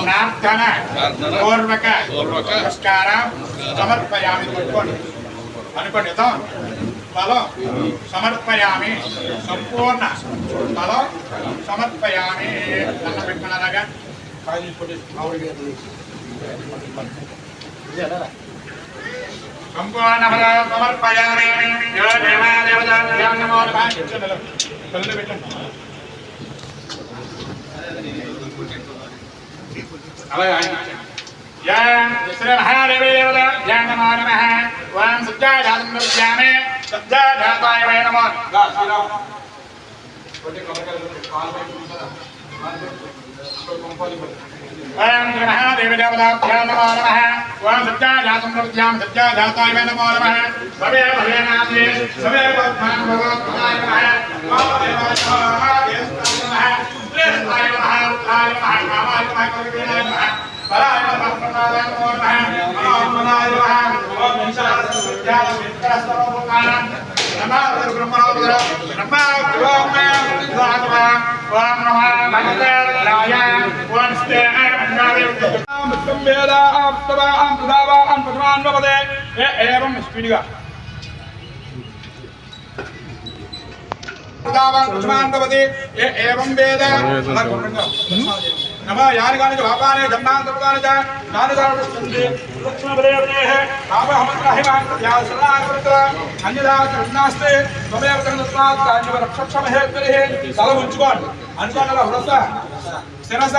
ప్రార్థన పూర్వక నమస్కారం సమర్పయామి పట్టుకోండి అనుకోండి తో బలం సమర్పయామి సంపూర్ణ బలం సమర్పయామి అన్న పెట్టుకున్నారాగా సమర్పయామి యో దేవా నమో నమః కళ్ళు పెట్టండి అలాగే ఆయన యా శ్రీ మహాదేవి వై నమో గా శ్రీరామ్ పై నమో నమ ఓం సత్యాజాతం నృత్యామి సత్యాజాతాయ వై నమో నమః భవే భవే నాథే సవే పద్మాన్ భగవత్పాదాయ నమః వామదేవాయ నమః శ్రేష్ఠాయ నమః ఉత్థాయ నమః కామాయ నమః కవితాయ నమః పరాయ నమః ప్రసాదాయ నమో నమః మనోన్మనాయ నమః ఓం విశాల సత్యాయ విక్రస్తవభూతాయ నమః బ్రహ్మణోదర నమః ఓం స్వాగతం ఓం నమః భగవతాయ ఓం స్తే ముత్తం వేద ఆప్తవ ఆం ప్రదావ ఆం ప్రథమాన్ వపదే ఏ ఏవం స్పీడ్గా ప్రథమాన్ వపదే ఏ ఏవం వేద నమ యానిగాని చ పాపాని జన్మాంతర్గాని చ నాని దారుష్యంతి లక్ష్మ బలేవదేహ పాప హమత్రహిమాన్ అన్యదా కరుణాస్తే త్వమేవ తస్మాత్ కాన్యవ రక్షక్షమహే కరిహే తల ఉంచుకోండి అనుకోండి అలా హృదస శిరస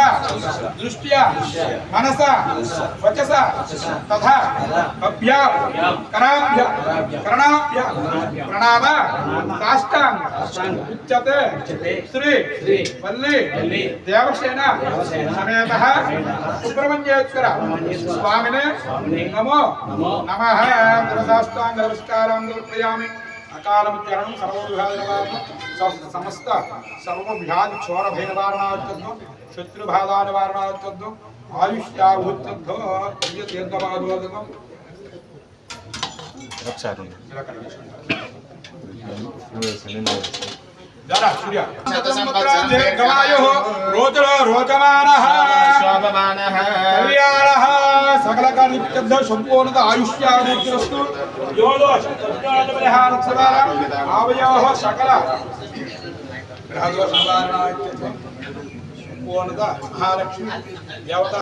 దృష్ట్యా మనస వచస తథా అభ్యా కరాభ్య కరణాభ్య ప్రణామ సాష్టాంగ ఉచ్యతే శ్రీ వల్లి దేవసేన సమేత సుబ్రహ్మణ్యేశ్వర స్వామినే నమో నమ సాష్టాంగ నమస్కారం సమర్పయామి అకాలముచ్చరణం సర్వవిభాగ సమస్త సర్వవ్యాధి క్షోర భైరవారణార్థం శత్రుబాధా నివారణార్థం ఆయుష్యాభూత్యర్థం పుణ్య తీర్థపాదోదకం జరా సూర్య దీర్ఘమాయు రోజులో రోచమానః కళ్యాణః. సకల కార్యసిద్ధ సంపూర్ణత ఆయుష్యాభివృద్ధిరస్తు యోదోష పరిహార ఆవయోః సకల గ్రహదోష నివారణార్థం సంపూర్ణత మహాలక్ష్మి దేవత